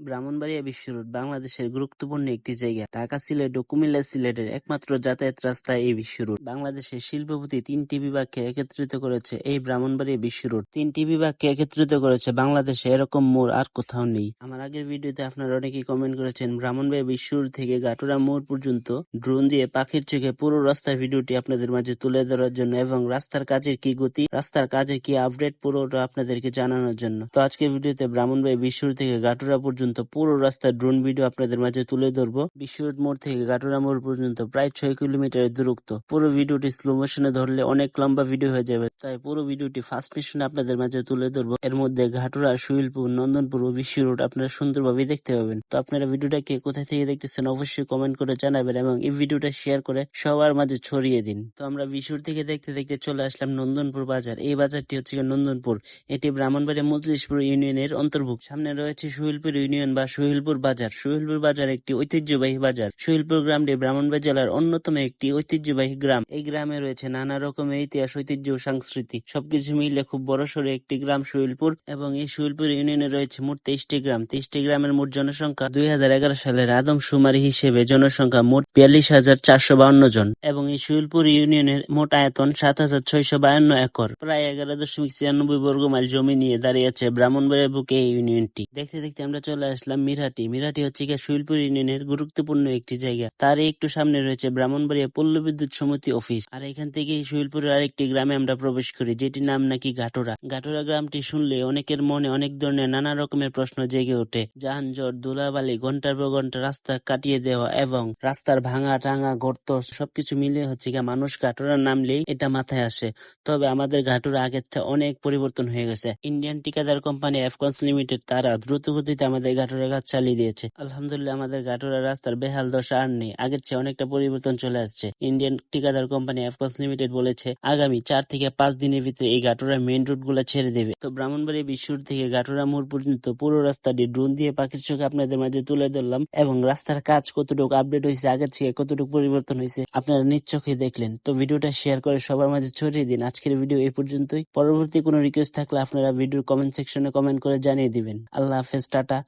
ব্রাহ্মণবাড়িয়া বিশ্ব রোড বাংলাদেশের গুরুত্বপূর্ণ একটি জায়গা। ঢাকা, সিলেট ও কুমিল্লা সিলেটের একমাত্র যাতায়াত রাস্তা এই বিশ্ব রোড। বাংলাদেশের শিল্পপতি তিনটি বিভাগকে একত্রিত করেছে এই ব্রাহ্মণবাড়িয়া বিশ্ব রোড। তিনটি বিভাগকে একত্রিত করেছে বাংলাদেশে এরকম মোড় আর কোথাও নেই। আমার আগের ভিডিওতে আপনারা অনেকেই কমেন্ট করেছেন ব্রাহ্মণবাড়িয়া বিশ্ব রোড থেকে গাটুরা মোড় পর্যন্ত ড্রোন দিয়ে পাখির চোখে পুরো রাস্তার ভিডিওটি আপনাদের মাঝে তুলে ধরার জন্য এবং রাস্তার কাজের কি গতি রাস্তার কাজে কি আপডেট পুরোটা আপনাদেরকে জানানোর জন্য। তো আজকের ভিডিওতে ব্রাহ্মণবাড়িয়া বিশ্ব রোড থেকে গাটুরা পর্যন্ত পুরো রাস্তার ড্রোন ভিডিও আপনাদের মাঝে তুলে ধরবো। বিশ্ব রোড মোড় থেকে গাটুরা মোড় পর্যন্ত প্রায় ছয় কিলোমিটারের দূরত্ব। পুরো ভিডিওটি স্লো মোশনে ধরলে অনেক লম্বা ভিডিও হয়ে যাবে। তাই পুরো ভিডিওটি ফার্স্ট মিশনে আপনাদের মাঝে তুলে ধরবো। এর মধ্যে ঘাটুরা সুইলপুর নন্দনপুর ও বিশ্ব রোড আপনারা সুন্দরভাবে দেখতে পাবেন। তো আপনারা ভিডিওটা কে কোথায় থেকে দেখতেছেন অবশ্যই কমেন্ট করে জানাবেন এবং এই ভিডিওটা শেয়ার করে সবার মাঝে ছড়িয়ে দিন। তো আমরা বিশুর থেকে দেখতে দেখতে চলে আসলাম নন্দনপুর বাজার। এই বাজারটি হচ্ছে নন্দনপুর। এটি ব্রাহ্মণবাড়িয়া মজলিশপুর ইউনিয়নের অন্তর্ভুক্ত। সামনে রয়েছে সুহিলপুর ইউনিয়ন বা সুহিলপুর বাজার। সুহিলপুর বাজার একটি ঐতিহ্যবাহী বাজার। সুহিলপুর গ্রামটি ব্রাহ্মণবাড়িয়া জেলার অন্যতম একটি ঐতিহ্যবাহী গ্রাম। এই গ্রামে রয়েছে নানা রকমের ইতিহাস, ঐতিহ্য সংস্কৃতি। সবকিছু মিলে খুব বড়সড় একটি গ্রাম সুহিলপুর এবং এই সুহিলপুর ইউনিয়নে রয়েছে মোট তেইশটি গ্রাম। তেইশটি গ্রামের মোট জনসংখ্যা দুই হাজার এগারো সালের আদম সুমারি হিসেবে জনসংখ্যা মোট বিয়াল্লিশ হাজার চারশো বাউন্ন জন এবং এই সুহিলপুর ইউনিয়নের মোট আয়তন সাত হাজার ছয়শো বায়ান্ন একর। প্রায় এগারো দশমিক ছিয়ানব্বই বর্গ মাইল জমি নিয়ে দাঁড়িয়ে আছে ব্রাহ্মণবাড়িয়া বুকে এই ইউনিয়নটি। দেখতে দেখতে আমরা চলে আসলাম মিরাটি মিরাটি হচ্ছে গিয়ে সুইলপুর ইউনিয়নের গুরুত্বপূর্ণ একটি জায়গা। তার একটু সামনে রয়েছে ব্রাহ্মণবাড়িয়া পল্ল বিদ্যুৎ সমিতি অফিস। আর এখান থেকে সুইলপুরের আরেকটি গ্রামে আমরা প্রবেশ করি, যেটির নাম নাকি ঘাটোরা। ঘাটোরা গ্রামটি শুনলে অনেকের মনে অনেক ধরনের নানা রকমের প্রশ্ন জেগে ওঠে। যানজট, ধুলাবালি ঘণ্টার পর ঘণ্টা রাস্তা কাটিয়ে দেওয়া এবং রাস্তার ভাঙা টাঙা গর্ত সবকিছু মিলে হচ্ছে গিয়ে মানুষ ঘাটোরা নামলেই এটা মাথায় আসে। তবে আমাদের ঘাটোরা আগের চেয়ে অনেক পরিবর্তন হয়ে গেছে। ইন্ডিয়ান ঠিকাদার কোম্পানি এফকনস লিমিটেড তারা দ্রুত গতিতে আমাদের গাটুরা কাজ চালিয়ে দিয়েছে। আলহামদুলিল্লাহ, আমাদের গাটুরা রাস্তার বেহাল দশা আর নেই। আগের চেয়ে অনেকটা পরিবর্তন চলে আসছে। ইন্ডিয়ান ঠিকাদার কোম্পানি এফকনস লিমিটেড বলেছে, আগামী চার থেকে পাঁচ দিনের ভিতরে এই গাটুরা মেইন রোডগুলা ছেড়ে দেবে। তো ব্রাহ্মণবাড়ি বিশ্বর থেকে গাটুরা মোড় পর্যন্ত পুরো রাস্তাটি ড্রোন দিয়ে পাখির চোখে আপনাদের মাঝে তুলে ধরলাম এবং রাস্তার কাজ কতটুকু আপডেট হয়েছে, আগের চেয়ে কতটুকু পরিবর্তন হয়েছে আপনারা নিশ্চয়ই দেখলেন। তো ভিডিওটা শেয়ার করে সবার মাঝে ছড়িয়ে দিন। আজকের ভিডিও এই পর্যন্তই। পরবর্তী কোনো রিকোয়েস্ট থাকলে আপনারা ভিডিওর কমেন্ট সেকশনে কমেন্ট করে জানিয়ে দিবেন। আল্লাহ হাফেজ, টাটা।